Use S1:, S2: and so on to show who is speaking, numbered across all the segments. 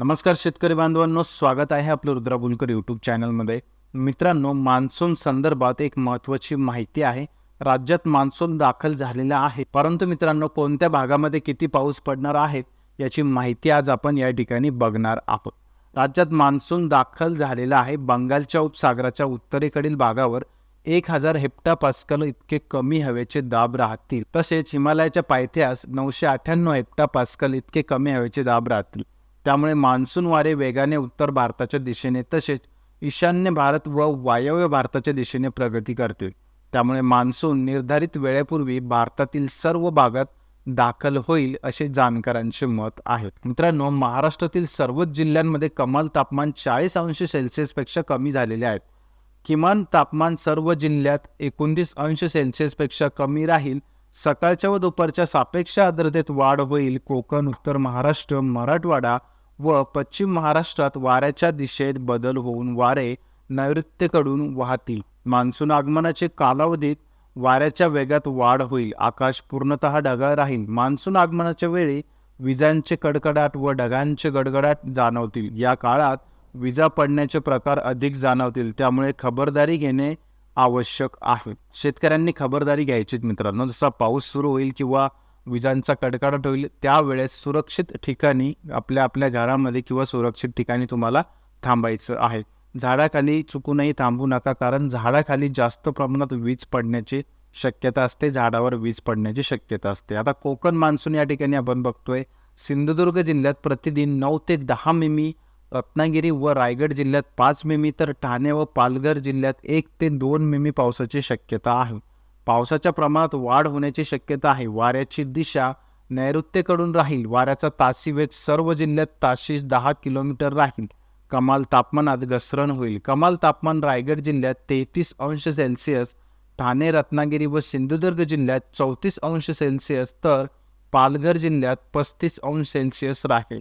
S1: नमस्कार शेतकरी बांधवांनो स्वागत आहे आपलं रुद्रा बुलकर यूट्यूब चॅनलमध्ये मित्रांनो मान्सून संदर्भात एक महत्त्वाची माहिती आहे. राज्यात मान्सून दाखल झालेला आहे. परंतु मित्रांनो कोणत्या भागामध्ये किती पाऊस पडणार आहे याची माहिती आज आपण या ठिकाणी बघणार आहोत. राज्यात मान्सून दाखल झालेला आहे. बंगालच्या उपसागराच्या उत्तरेकडील भागावर एक हजार हेप्टा पास्कल इतके कमी हवेचे दाब राहतील. तसेच हिमालयाच्या पायथ्यास नऊशे अठ्ठ्याण्णव हेप्टा पास्कल इतके कमी हवेचे दाब राहतील. त्यामुळे मान्सून वारे वेगाने उत्तर भारताच्या दिशेने तसेच ईशान्य भारत व वायव्य भारताच्या दिशेने प्रगती करतील त्यामुळे मान्सून निर्धारित वेळेपूर्वी भारतातील सर्व भागात दाखल होईल असे जाणकारांचे मत आहे. मित्रांनो महाराष्ट्रातील सर्वच जिल्ह्यांमध्ये कमाल तापमान चाळीस अंश सेल्सिअसपेक्षा कमी झालेले आहेत किमान तापमान सर्व जिल्ह्यात एकोणतीस अंश सेल्सिअसपेक्षा कमी राहील. सकाळच्या व दुपारच्या सापेक्ष आर्द्रतेत वाढ होईल. कोकण उत्तर महाराष्ट्र मराठवाडा व पश्चिम महाराष्ट्रात वाऱ्याच्या दिशेत बदल होऊन वारे नैऋत्येकडून वाहतील. मान्सून आगमनाचे कालावधीत वाऱ्याच्या वेगात वाढ होईल. आकाश पूर्णतः ढगाळ राहील. मान्सून आगमनाच्या वेळी विजांचे कडकडाट व ढगांचे गडगडाट जाणवतील. या काळात विजा पडण्याचे प्रकार अधिक जाणवतील. त्यामुळे खबरदारी घेणे आवश्यक आहे. शेतकऱ्यांनी खबरदारी घ्यायची मित्रांनो. जसा पाऊस सुरू होईल किंवा विजांचा कडकडाट होईल त्यावेळेस सुरक्षित ठिकाणी आपल्या आपल्या घरामध्ये किंवा सुरक्षित ठिकाणी तुम्हाला थांबायचं आहे. झाडाखाली चुकूनही थांबू नका कारण झाडाखाली जास्त प्रमाणात वीज पडण्याची शक्यता असते झाडावर वीज पडण्याची शक्यता असते. आता कोकण मान्सून या ठिकाणी आपण बघतोय. सिंधुदुर्ग जिल्ह्यात प्रतिदिन नऊ ते दहा मिमी रत्नागिरी व रायगड जिल्ह्यात पाच मिमी तर ठाणे व पालघर जिल्ह्यात एक ते दोन मिमी पावसाची शक्यता आहे. पावसाच्या प्रमाणात वाढ होण्याची शक्यता आहे. वाऱ्याची दिशा नैऋत्येकडून राहील. वाऱ्याचा तासी वेग सर्व जिल्ह्यात ताशी दहा किलोमीटर राहील. कमाल तापमानात घसरण होईल. कमाल तापमान रायगड जिल्ह्यात तेहतीस अंश सेल्सिअस ठाणे रत्नागिरी व सिंधुदुर्ग जिल्ह्यात चौतीस अंश सेल्सिअस तर पालघर जिल्ह्यात पस्तीस अंश सेल्सिअस राहील.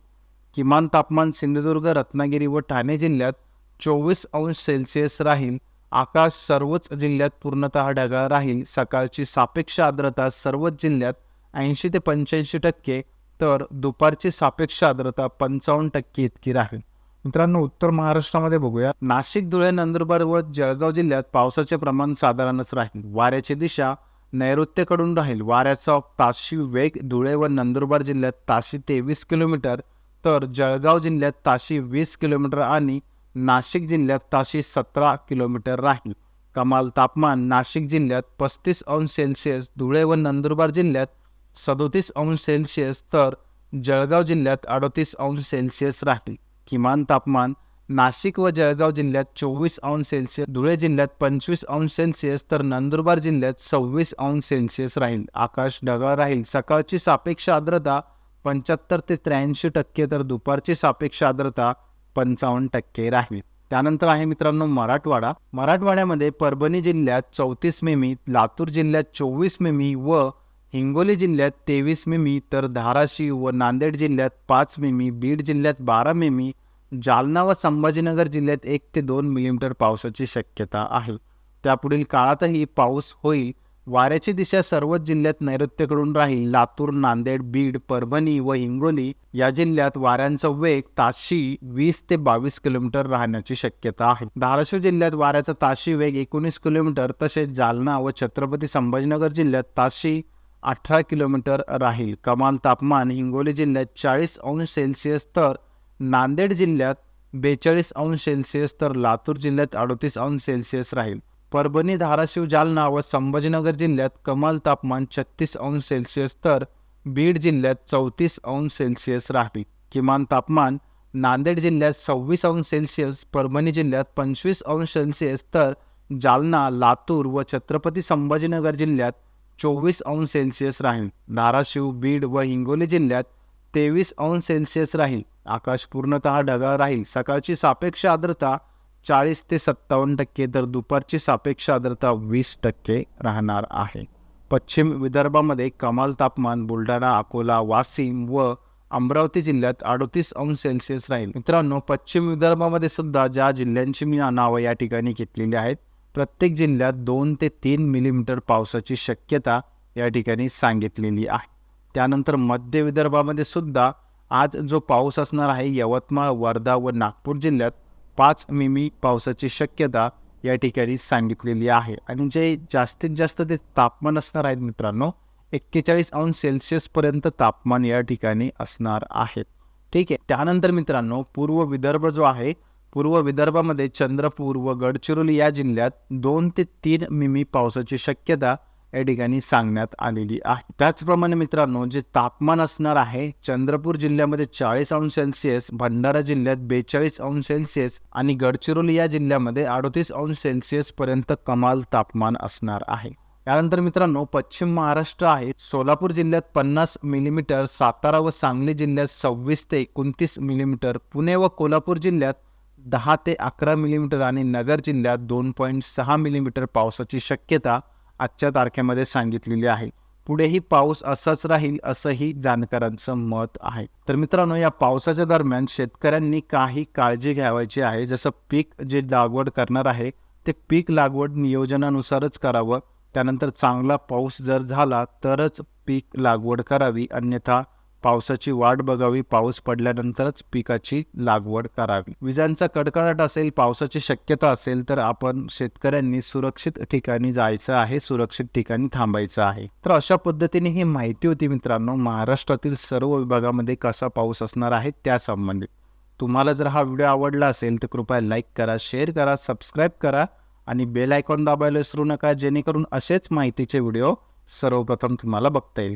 S1: किमान तापमान सिंधुदुर्ग रत्नागिरी व ठाणे जिल्ह्यात चोवीस अंश सेल्सिअस राहील. आकाश सर्वच जिल्ह्यात पूर्णतः ढगाळ राहील. सकाळची सापेक्ष आर्द्रता सर्वच जिल्ह्यात ऐंशी ते पंच्याऐंशी टक्के तर दुपारची सापेक्ष आर्द्रता पंचावन्न टक्के इतकी राहील. मित्रांनो उत्तर महाराष्ट्रामध्ये बघूया. नाशिक धुळे नंदुरबार व जळगाव जिल्ह्यात पावसाचे प्रमाण साधारणच राहील. वाऱ्याची दिशा नैऋत्येकडून राहील. वाऱ्याचा ताशी वेग धुळे व नंदुरबार जिल्ह्यात ताशी तेवीस किलोमीटर तर जळगाव जिल्ह्यात ताशी वीस किलोमीटर आणि नाशिक जिल्ह्यात ताशी सतरा किलोमीटर राहील. कमाल तापमान नाशिक जिल्ह्यात पस्तीस अंश सेल्सिअस धुळे व नंदुरबार जिल्ह्यात सदोतीस अंश सेल्सिअस तर जळगाव जिल्ह्यात अडतीस अंश सेल्सिअस राहील. किमान तापमान नाशिक व जळगाव जिल्ह्यात चोवीस अंश सेल्सिअस धुळे जिल्ह्यात पंचवीस अंश सेल्सिअस तर नंदुरबार जिल्ह्यात सव्वीस अंश सेल्सिअस राहील. आकाश ढगाळ राहील. सकाळची सापेक्ष आर्द्रता पंच्याहत्तर ते त्र्याऐंशी टक्के तर दुपारची सापेक्ष आर्द्रता पंचावन्न टक्के राहील. त्यानंतर आहे मित्रांनो मराठवाडा. मराठवाड्यामध्ये परभणी जिल्ह्यात चौतीस मिमी लातूर जिल्ह्यात चोवीस मिमी व हिंगोली जिल्ह्यात तेवीस मिमी तर धाराशिव व नांदेड जिल्ह्यात पाच मिमी बीड जिल्ह्यात बारा मिमी जालना व संभाजीनगर जिल्ह्यात एक ते दोन मिलीमीटर पावसाची शक्यता आहे. त्यापुढील काळातही पाऊस होईल. वाऱ्याची दिशा सर्वच जिल्ह्यात नैऋत्यकडून राहील. लातूर नांदेड बीड परभणी व हिंगोली या जिल्ह्यात वाऱ्यांचा वेग ताशी वीस ते बावीस किलोमीटर राहण्याची शक्यता आहे. धाराशिव जिल्ह्यात वाऱ्याचा ताशी वेग एकोणीस किलोमीटर तसेच जालना व छत्रपती संभाजीनगर जिल्ह्यात ताशी अठरा किलोमीटर राहील. कमाल तापमान हिंगोली जिल्ह्यात चाळीस अंश सेल्सिअस तर नांदेड जिल्ह्यात बेचाळीस अंश सेल्सिअस तर लातूर जिल्ह्यात अडतीस अंश सेल्सिअस राहील. परभणी धाराशिव जालना व संभाजीनगर जिल्ह्यात कमाल तापमान छत्तीस अंश सेल्सिअस तर बीड जिल्ह्यात चौतीस अंश सेल्सिअस राहील किमान तापमान नांदेड जिल्ह्यात सव्वीस अंश सेल्सिअस परभणी जिल्ह्यात पंचवीस अंश सेल्सिअस तर जालना लातूर व छत्रपती संभाजीनगर जिल्ह्यात चोवीस अंश सेल्सिअस राहील. धाराशिव बीड व हिंगोली जिल्ह्यात तेवीस अंश सेल्सिअस राहील. आकाश पूर्णतः ढगाळ राहील. सकाळची सापेक्ष आर्द्रता चाळीस ते सत्तावन्न टक्के तर दुपारची सापेक्ष आर्द्रता वीस टक्के राहणार आहे. पश्चिम विदर्भामध्ये कमाल तापमान बुलढाणा अकोला वाशिम व अमरावती जिल्ह्यात अडतीस अंश सेल्सिअस राहील. मित्रांनो पश्चिम विदर्भामध्ये सुद्धा ज्या जिल्ह्यांची मी नावं या ठिकाणी घेतलेली आहेत प्रत्येक जिल्ह्यात दोन ते तीन मिलीमीटर पावसाची शक्यता या ठिकाणी सांगितलेली आहे. त्यानंतर मध्य विदर्भामध्ये सुद्धा आज जो पाऊस असणार आहे यवतमाळ वर्धा व नागपूर जिल्ह्यात पाच मिमी पावसाची शक्यता या ठिकाणी सांगितलेली आहे. आणि जे जास्तीत जास्त ते तापमान असणार आहेत मित्रांनो एक्केचाळीस अंश सेल्सिअसपर्यंत तापमान या ठिकाणी असणार आहे. ठीक आहे त्यानंतर मित्रांनो पूर्व विदर्भ जो आहे पूर्व विदर्भामध्ये चंद्रपूर व गडचिरोली या जिल्ह्यात दोन ते तीन मिमी पावसाची शक्यता या ठिकाणी सांगण्यात आलेली आहे. त्याचप्रमाणे मित्रांनो जे तापमान असणार आहे चंद्रपूर जिल्ह्यामध्ये चाळीस अंश सेल्सिअस भंडारा जिल्ह्यात बेचाळीस अंश सेल्सिअस आणि गडचिरोली या जिल्ह्यामध्ये अडतीस अंश सेल्सिअस पर्यंत कमाल तापमान असणार आहे. त्यानंतर मित्रांनो पश्चिम महाराष्ट्र आहे. सोलापूर जिल्ह्यात पन्नास मिलीमीटर सातारा व सांगली जिल्ह्यात सव्वीस ते एकोणतीस मिलीमीटर पुणे व कोल्हापूर जिल्ह्यात दहा ते अकरा मिलीमीटर आणि नगर जिल्ह्यात दोन पॉईंट सहा मिलीमीटर पावसाची शक्यता आजच्या तारखेमध्ये सांगितलेली आहे. पुढेही पाऊस असाच राहील असंही जाणकारांचं मत आहे. तर मित्रांनो या पावसाच्या दरम्यान शेतकऱ्यांनी काही काळजी घ्यावायची आहे. जसं पीक जे लागवड करणार आहे ते पीक लागवड नियोजनानुसारच करावं. त्यानंतर चांगला पाऊस जर झाला तरच पीक लागवड करावी. अन्यथा पावसाची वाट बघावी पाऊस पडल्यानंतरच पिकाची लागवड करावी. विजांचा कडकडाट असेल पावसाची शक्यता असेल तर आपण शेतकऱ्यांनी सुरक्षित ठिकाणी जायचं आहे सुरक्षित ठिकाणी थांबायचं आहे. तर अशा पद्धतीने ही माहिती होती मित्रांनो महाराष्ट्रातील सर्व विभागामध्ये कसा पाऊस असणार आहे त्या संबंधित तुम्हाला जर हा व्हिडिओ आवडला असेल तर कृपया लाईक करा शेअर करा सबस्क्राईब करा आणि बेल आयकॉन दाबायला विसरू नका जेणेकरून असेच माहितीचे व्हिडिओ सर्वप्रथम तुम्हाला बघता येईल.